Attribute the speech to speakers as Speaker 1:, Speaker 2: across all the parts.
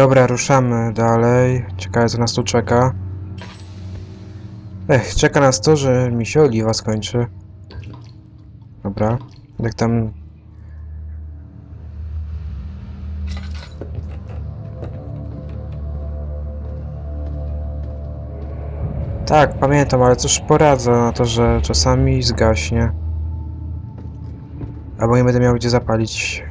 Speaker 1: Dobra, ruszamy dalej. Ciekawe co nas tu czeka. Ech, czeka nas to, że mi się oliwa skończy. Dobra, jak tam... Tak, pamiętam, ale cóż poradzę na to, że czasami zgaśnie. Albo nie będę miał gdzie zapalić.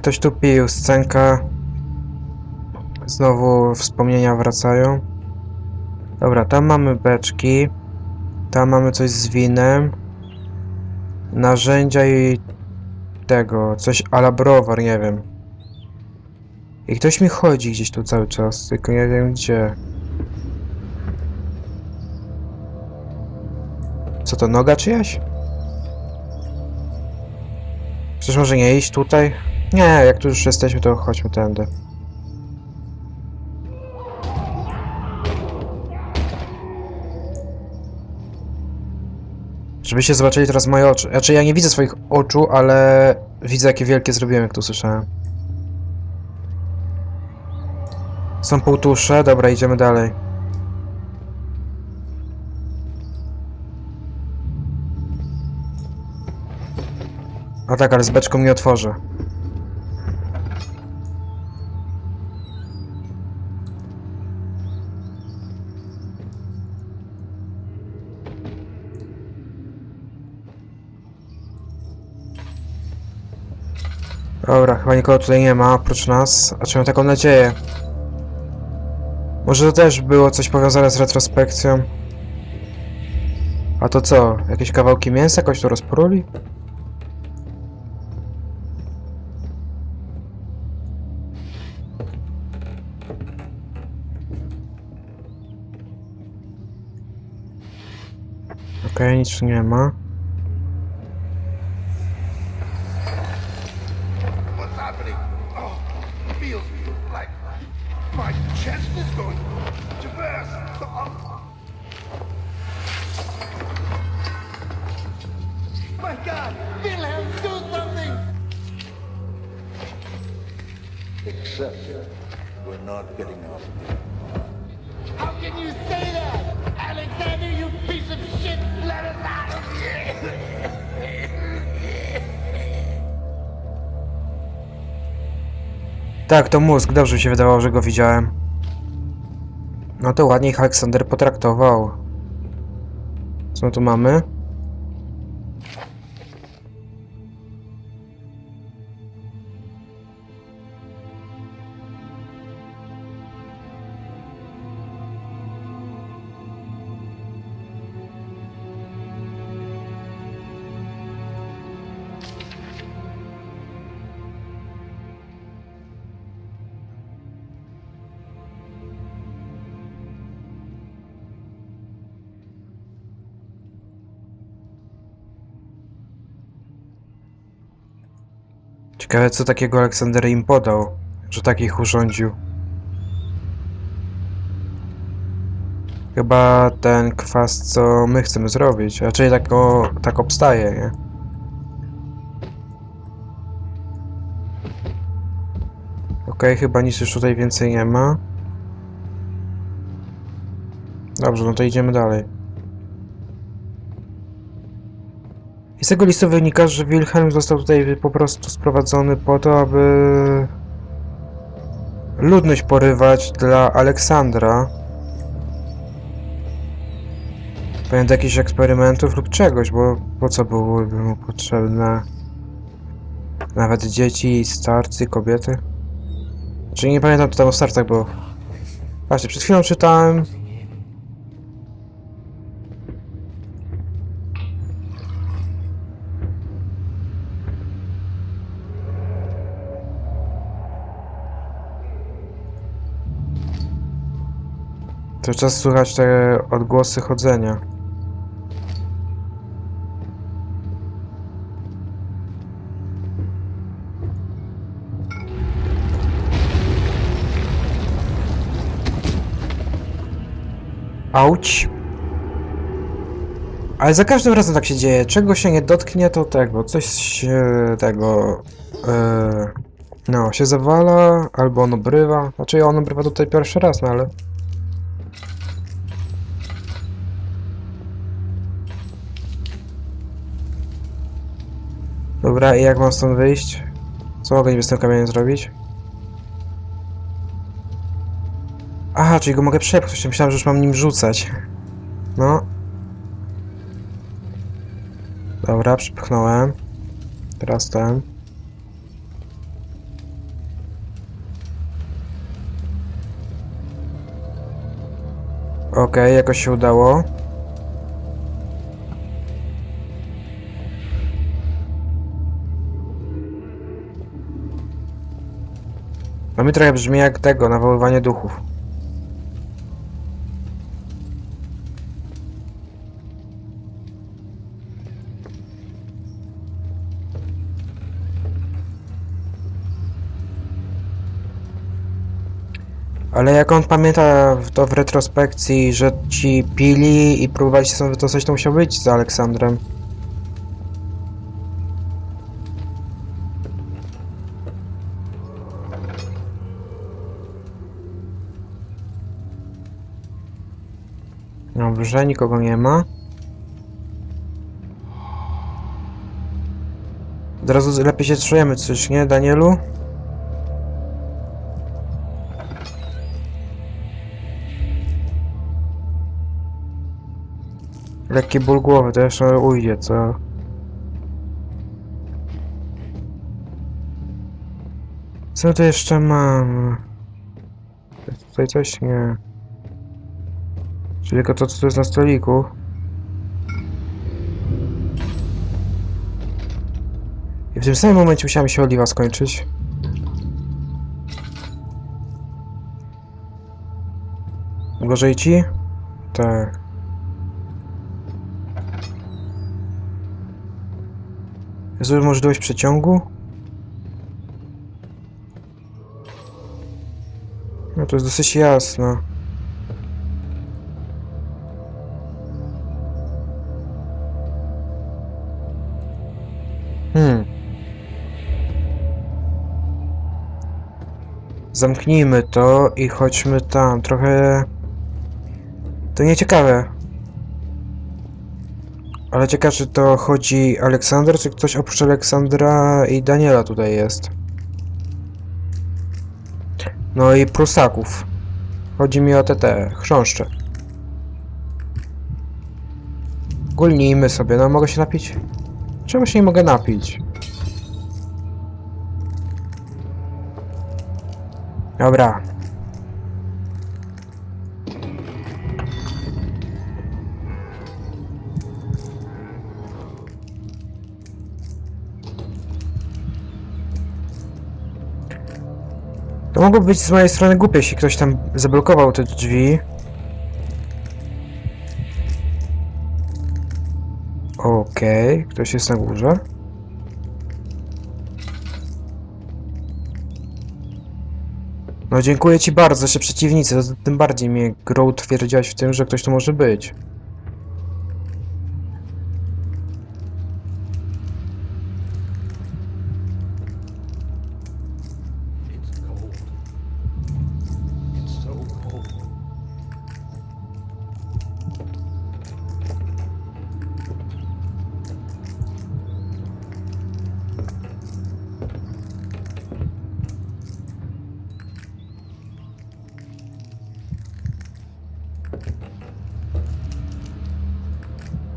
Speaker 1: Ktoś tu pił, scenka. Znowu wspomnienia wracają. Dobra, tam mamy beczki. Tam mamy coś z winem. Narzędzia i tego, coś ala browar, nie wiem. I ktoś mi chodzi gdzieś tu cały czas, tylko nie wiem gdzie. Co to, noga czyjaś? Przecież może nie iść tutaj? Nie, jak tu już jesteśmy, to chodźmy tędy. Żebyście zobaczyli teraz moje oczy. Znaczy, ja nie widzę swoich oczu, ale widzę, jakie wielkie zrobiłem, jak tu słyszałem. Są półtusze, dobra, idziemy dalej. A tak, ale z beczką nie otworzę. Dobra, chyba nikogo tutaj nie ma oprócz nas, a czy mam taką nadzieję? Może to też było coś powiązane z retrospekcją? A to co? Jakieś kawałki mięsa jakoś tu rozpruli? Okej, nic tu nie ma.
Speaker 2: Except we're not getting out of.
Speaker 3: How can you say that? Alexander, you piece of shit! Let us out of here!
Speaker 1: Tak, to mózg. Dobrze mi się wydawało, że go widziałem. No to ładnie ich Aleksander potraktował. Co my tu mamy? Ciekawe, co takiego Aleksander im podał, że takich urządził. Chyba ten kwas, co my chcemy zrobić. Raczej tak, o, tak obstaje, nie? Okej, chyba nic już tutaj więcej nie ma. Dobrze, no to idziemy dalej. I z tego listu wynika, że Wilhelm został tutaj po prostu sprowadzony po to, aby ludność porywać dla Aleksandra. Pewnie do jakichś eksperymentów lub czegoś, bo po co byłyby mu potrzebne nawet dzieci, starcy, kobiety? Czyli nie pamiętam, co tam o starcach było. Właśnie, przed chwilą czytałem Cały czas słychać te odgłosy chodzenia. Auć. Ale za każdym razem tak się dzieje. Czego się nie dotknie, to tego. Coś się tego. Yy, no, się zawala, albo on obrywa. Znaczy, on obrywa tutaj pierwszy raz, no ale. Dobra, i jak mam stąd wyjść? Co mogę z tym kamieniem zrobić? Aha, czyli go mogę przepchnąć. Myślałem, że już mam nim rzucać. No. Dobra, przepchnąłem. Teraz ten. Okej, jakoś się udało. No mi trochę brzmi jak tego, nawoływanie duchów. Ale jak on pamięta to w retrospekcji, że ci pili i próbowali się stąd wydostać, to musiał być z Aleksandrem. Dobrze, nikogo nie ma. Od razu lepiej się czujemy, coś nie, Danielu? Lekki ból głowy, to jeszcze ujdzie, co? Co tu jeszcze mam? Tutaj coś nie. Tylko to, co tu jest na stoliku. I w tym samym momencie musiała mi się oliwa skończyć. Gorzej ci? Tak. Jest możliwość przeciągu? No to jest dosyć jasno. Zamknijmy to i chodźmy tam. Trochę... To nieciekawe. Ale ciekawe, czy to chodzi Aleksander, czy ktoś oprócz Aleksandra i Daniela tutaj jest. No i Prusaków. Chodzi mi o te te chrząszcze. Gulnijmy sobie, no mogę się napić? Czemu się nie mogę napić? Dobra. To mogło być z mojej strony głupie, jeśli ktoś tam zablokował te drzwi. Okej, ktoś jest na górze. No dziękuję ci bardzo, że przeciwnicy, to tym bardziej mnie grą utwierdziłaś w tym, że ktoś tu może być.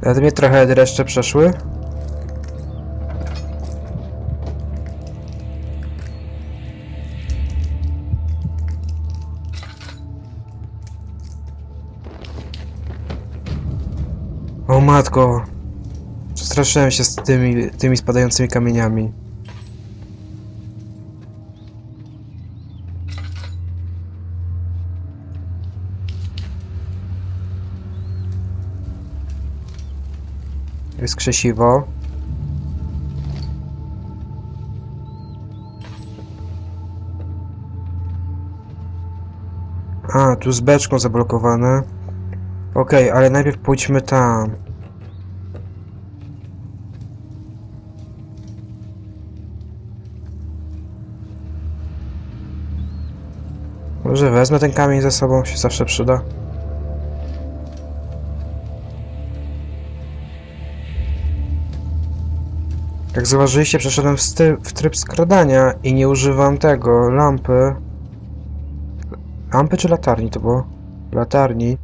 Speaker 1: Nawet mnie trochę dreszcze przeszły. O matko! Przestraszyłem się z tymi, tymi spadającymi kamieniami. Jest krzesiwo. A, tu z beczką zablokowane. Okej, ale najpierw pójdźmy tam. Może wezmę ten kamień ze sobą, się zawsze przyda. Jak zauważyliście, przeszedłem w, w tryb skradania i nie używam tego, lampy. Lampy czy latarni to było? Latarni.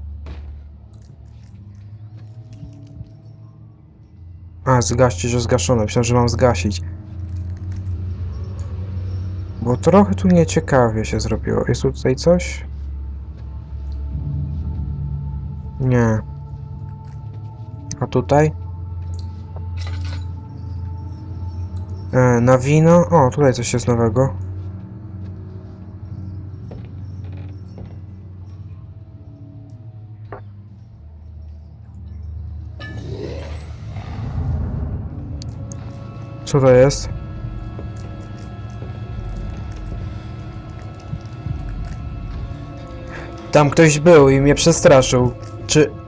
Speaker 1: A, zgaście, że zgaszone. Myślałem, że mam zgasić. Bo trochę tu nieciekawie się zrobiło. Jest tu tutaj coś? Nie. A tutaj? E, na wino? O, tutaj coś jest nowego. Co to jest? Tam ktoś był i mnie przestraszył. Czy...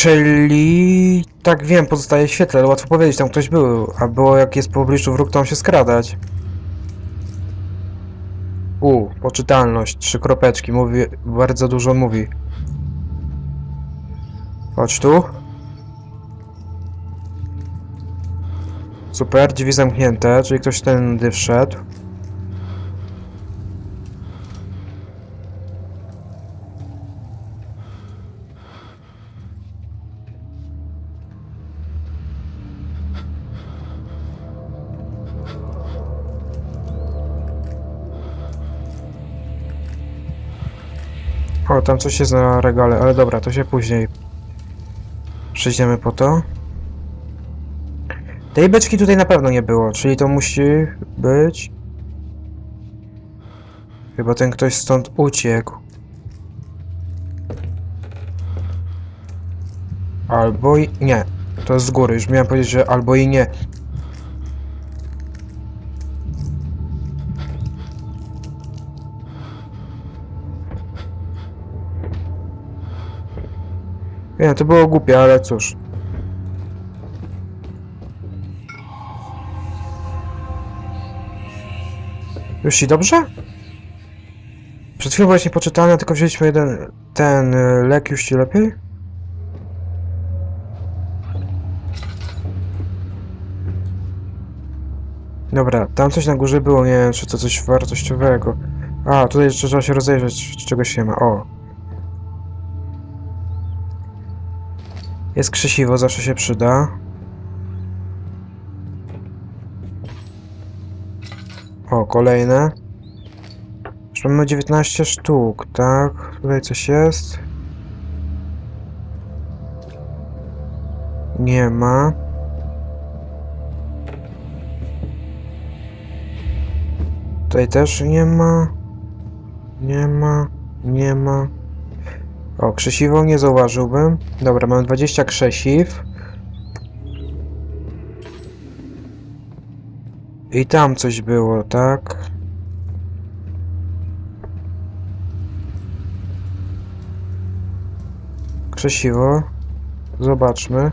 Speaker 1: Czyli... Tak wiem, pozostaje w świetle, ale łatwo powiedzieć, tam ktoś był. A było jak jest w pobliżu wróg, to on się skradać. U, poczytalność, trzy kropeczki, mówi, bardzo dużo mówi. Chodź tu. Super, drzwi zamknięte, czyli ktoś tędy wszedł. Tam coś jest na regale, ale dobra, to się później przejdziemy po to. Tej beczki tutaj na pewno nie było, czyli to musi być... Chyba ten ktoś stąd uciekł. Albo i... nie. To z góry, już miałem powiedzieć, że albo i nie. Nie, to było głupie, ale cóż. Już ci dobrze? Przed chwilą byłeś niepoczytalny, tylko wzięliśmy jeden... ten y, lek, już ci lepiej? Dobra, tam coś na górze było, nie wiem, czy to coś wartościowego. A, tutaj jeszcze trzeba się rozejrzeć, czy czegoś nie ma. O. Jest krzesiwo, zawsze się przyda. O, kolejne. Już mamy 19 sztuk, tak? Tutaj coś jest. Nie ma. Tutaj też nie ma. Nie ma. Nie ma. O, krzesiwo nie zauważyłbym. Dobra, mamy 20 krzesiw. I tam coś było, tak? Krzesiwo. Zobaczmy.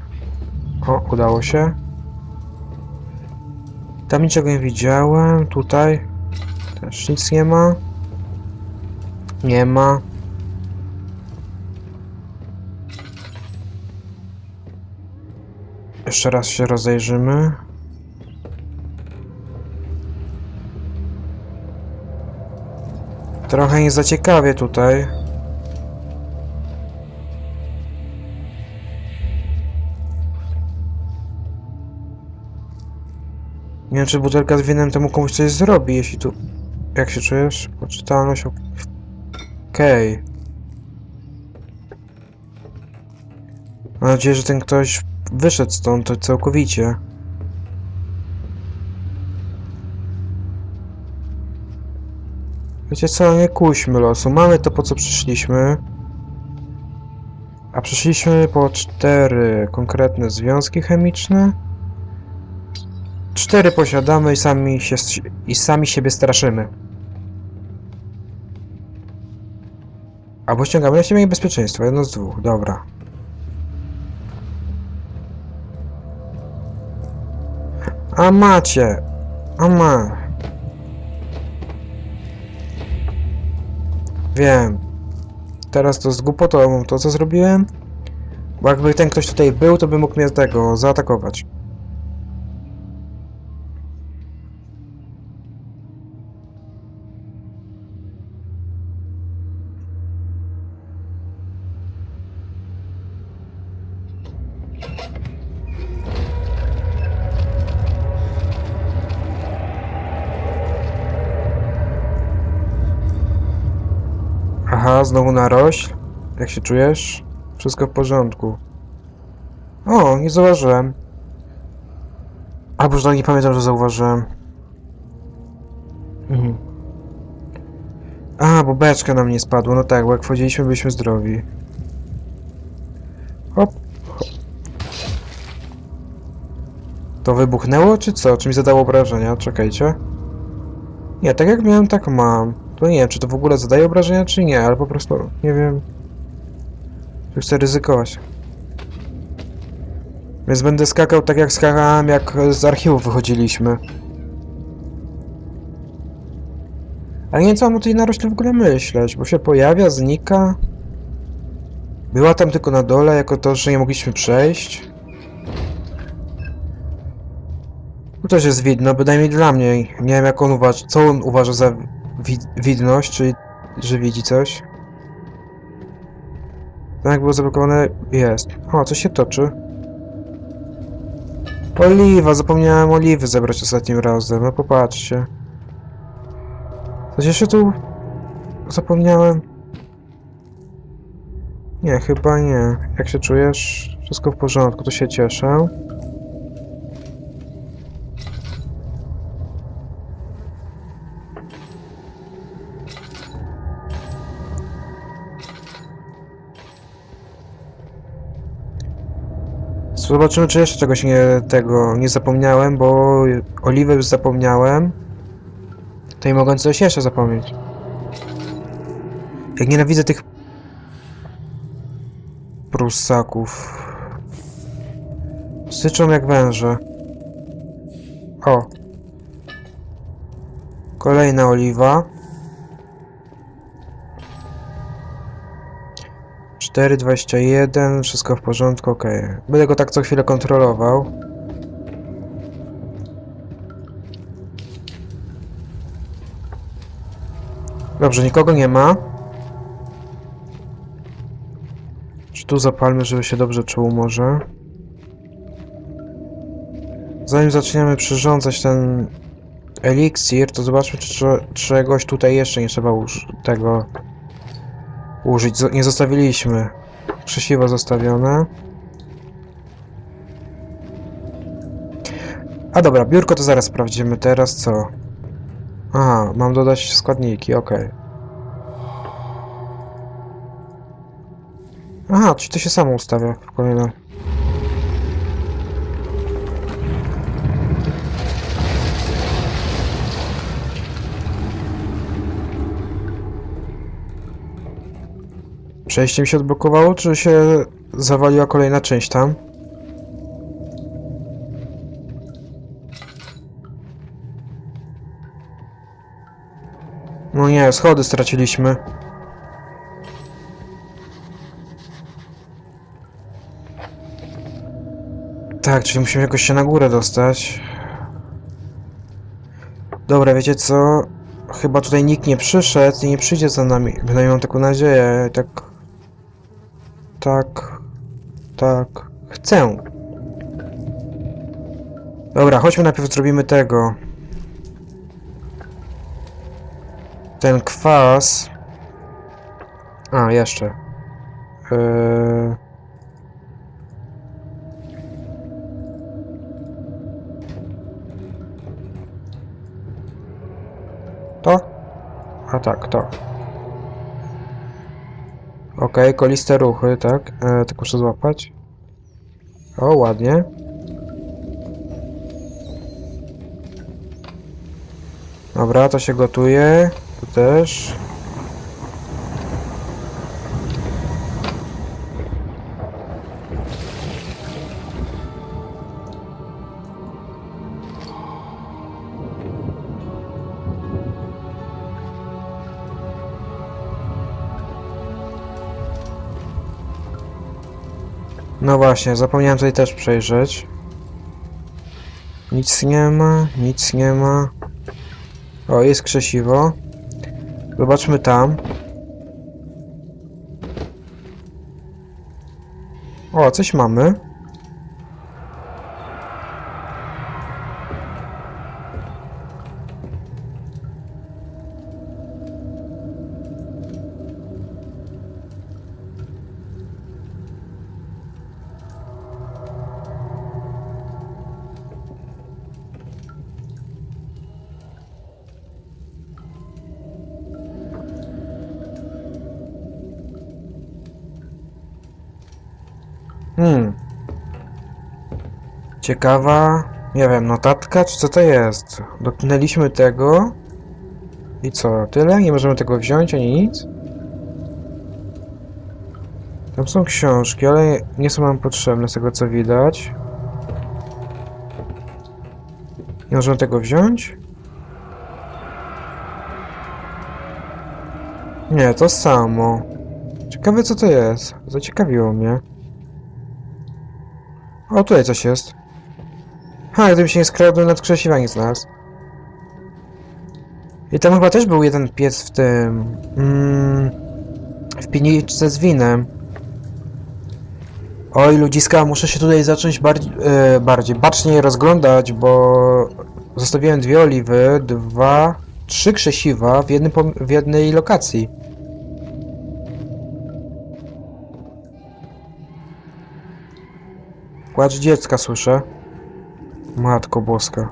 Speaker 1: O, udało się. Tam niczego nie widziałem. Tutaj też nic nie ma. Nie ma. Jeszcze raz się rozejrzymy. Trochę nie za ciekawie tutaj. Nie wiem, czy butelka z winem temu komuś coś zrobi, jeśli tu... Jak się czujesz? Poczytalność... ok- Okej. Mam nadzieję, że ten ktoś wyszedł stąd całkowicie. Wiecie co, nie kuśmy losu. Mamy to, po co przyszliśmy. A przyszliśmy po cztery konkretne związki chemiczne. Cztery posiadamy i sami, się, i sami siebie straszymy. Albo ściągamy na siebie niebezpieczeństwo, jedno z dwóch, dobra. A macie! A ma! Wiem. Teraz to z głupotą to co zrobiłem? Bo jakby ten ktoś tutaj był, to by mógł mnie tego zaatakować. Aha, znowu narośl. Jak się czujesz? Wszystko w porządku. O, nie zauważyłem. Albo że nie pamiętam, że zauważyłem. Mhm. A, bo beczka nam nie spadła. No tak, bo jak wchodziliśmy, byliśmy zdrowi. Hop. hop. To wybuchnęło, czy co? Czy mi zadało obrażenia? Czekajcie. Nie, tak jak miałem, tak mam. To nie wiem, czy to w ogóle zadaje obrażenia, czy nie, ale po prostu nie wiem. Czy chcę ryzykować. Więc będę skakał tak jak skakałem, jak z archiwów wychodziliśmy. Ale nie wiem, co mam o tej narośli w ogóle myśleć, bo się pojawia, znika. Była tam tylko na dole, jako to, że nie mogliśmy przejść. Tu też jest widno, bynajmniej dla mnie. Nie wiem, jak on uważa, co on uważa za wi widność, czyli że widzi coś. Tak było zablokowane, jest. O, coś się toczy. Oliwa, zapomniałem oliwy zebrać ostatnim razem, no popatrzcie. Coś jeszcze tu zapomniałem? Nie, chyba nie. Jak się czujesz? Wszystko w porządku, to się cieszę. Zobaczymy, czy jeszcze czegoś nie, tego nie zapomniałem, bo oliwy już zapomniałem. To i mogę coś jeszcze zapomnieć. Jak nienawidzę tych prusaków. Syczą jak węże. O. Kolejna oliwa. 4,21, wszystko w porządku, ok. Będę go tak co chwilę kontrolował. Dobrze, nikogo nie ma. Czy tu zapalmy, żeby się dobrze czuł może? Zanim zaczniemy przyrządzać ten eliksir, to zobaczmy, czy, czy czegoś tutaj jeszcze nie trzeba już tego użyć. Nie zostawiliśmy. Krzesiwo zostawione. A dobra, biurko to zaraz sprawdzimy. Teraz co? Aha, mam dodać składniki, okej. Aha, czyli to się samo ustawia w kolejne. Przejście mi się odblokowało, czy się zawaliła kolejna część tam? No nie, schody straciliśmy. Tak, czyli musimy jakoś się na górę dostać. Dobra, wiecie co? Chyba tutaj nikt nie przyszedł i nie przyjdzie za nami. Bynajmniej mam taką nadzieję. Tak. Tak. Tak. Chcę. Dobra, chodźmy najpierw zrobimy tego. Ten kwas. A, jeszcze. Yy... To? A tak, to. Okej, koliste ruchy, tak. E, tylko muszę złapać. O, ładnie. Dobra, to się gotuje. Tu też. No właśnie, zapomniałem tutaj też przejrzeć. Nic nie ma, nic nie ma. O, jest krzesiwo. Zobaczmy tam. O, coś mamy. Ciekawa, nie wiem, notatka, czy co to jest? Dotknęliśmy tego. I co, tyle? Nie możemy tego wziąć, ani nic? Tam są książki, ale nie są nam potrzebne z tego co widać. Nie możemy tego wziąć? Nie, to samo. Ciekawe co to jest. Zaciekawiło mnie. O, tutaj coś jest. Ha, gdybym się nie skradł nad krzesiwa nie znalazł. I tam chyba też był jeden piec w tym... Mm, w piwniczce z winem. Oj, ludziska, muszę się tutaj zacząć bardziej, e, bardziej baczniej rozglądać, bo zostawiłem dwie oliwy, dwa, trzy krzesiwa w, jednym, w jednej lokacji. Płacz dziecka słyszę. Matko boska.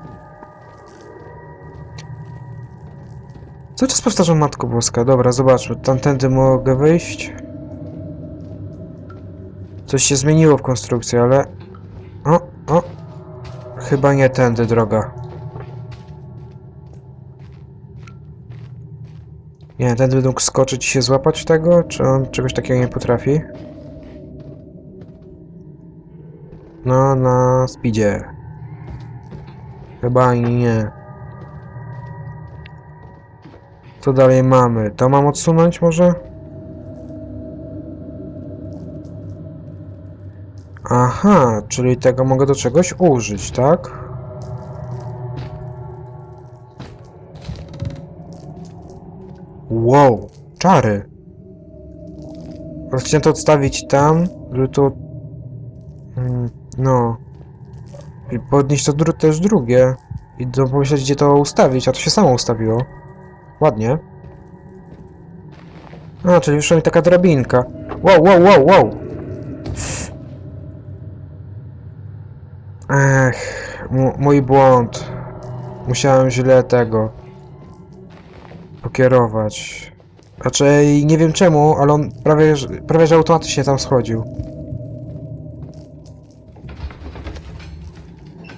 Speaker 1: Co czas powtarzam Matko Boska? Dobra, zobaczmy. Tamtędy mogę wyjść. Coś się zmieniło w konstrukcji, ale... O, o. Chyba nie tędy droga. Nie tędy będą skoczyć i się złapać tego? Czy on czegoś takiego nie potrafi? No, na speedzie. Chyba nie. Co dalej mamy? To mam odsunąć może? Aha, czyli tego mogę do czegoś użyć, tak? Wow, czary. Chciałem to odstawić tam, żeby to... Mm, No. Podnieść to dru też drugie. I do pomyśleć, gdzie to ustawić, a to się samo ustawiło. Ładnie. A, czyli wyszła mi taka drabinka. Wow, wow, wow, wow! Ech, mój błąd. Musiałem źle tego pokierować. Raczej nie wiem czemu, ale on prawie, prawie że automatycznie tam schodził.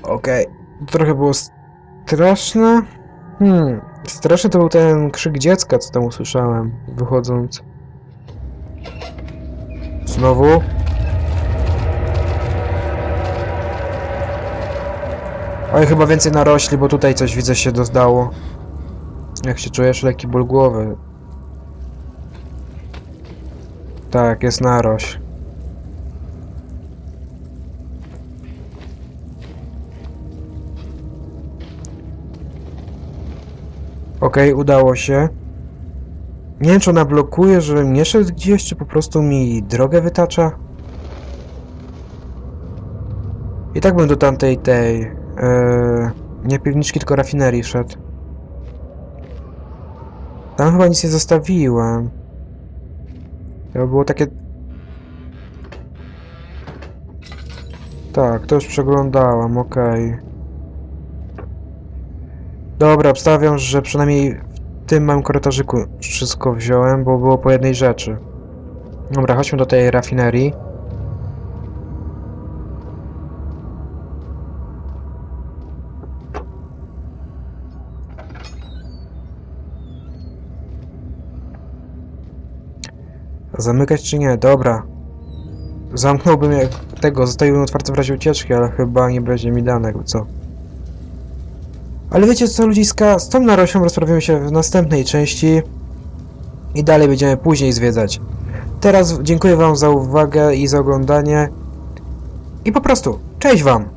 Speaker 1: Okej. To trochę było straszne. Hmm. Straszny to był ten krzyk dziecka, co tam usłyszałem, wychodząc. Znowu? Oj, chyba więcej narośli, bo tutaj coś widzę się dodało. Jak się czujesz? Lekki ból głowy. Tak, jest narośl. Okej, udało się. Nie wiem, czy ona blokuje, żebym nie szedł gdzieś, czy po prostu mi drogę wytacza. I tak bym do tamtej tej... Yy, nie piwniczki, tylko rafinerii szedł. Tam chyba nic nie zostawiłem. To było takie... Tak, to już przeglądałam, okej. Dobra, obstawiam, że przynajmniej w tym małym korytarzyku wszystko wziąłem, bo było po jednej rzeczy. Dobra, chodźmy do tej rafinerii. Zamykać czy nie? Dobra. Zamknąłbym jak tego, zostawiłbym otwarte w razie ucieczki, ale chyba nie będzie mi dane, co. Ale wiecie co, ludziska? Z tą naroślą rozprawimy się w następnej części i dalej będziemy później zwiedzać. Teraz dziękuję wam za uwagę i za oglądanie I po prostu, cześć wam!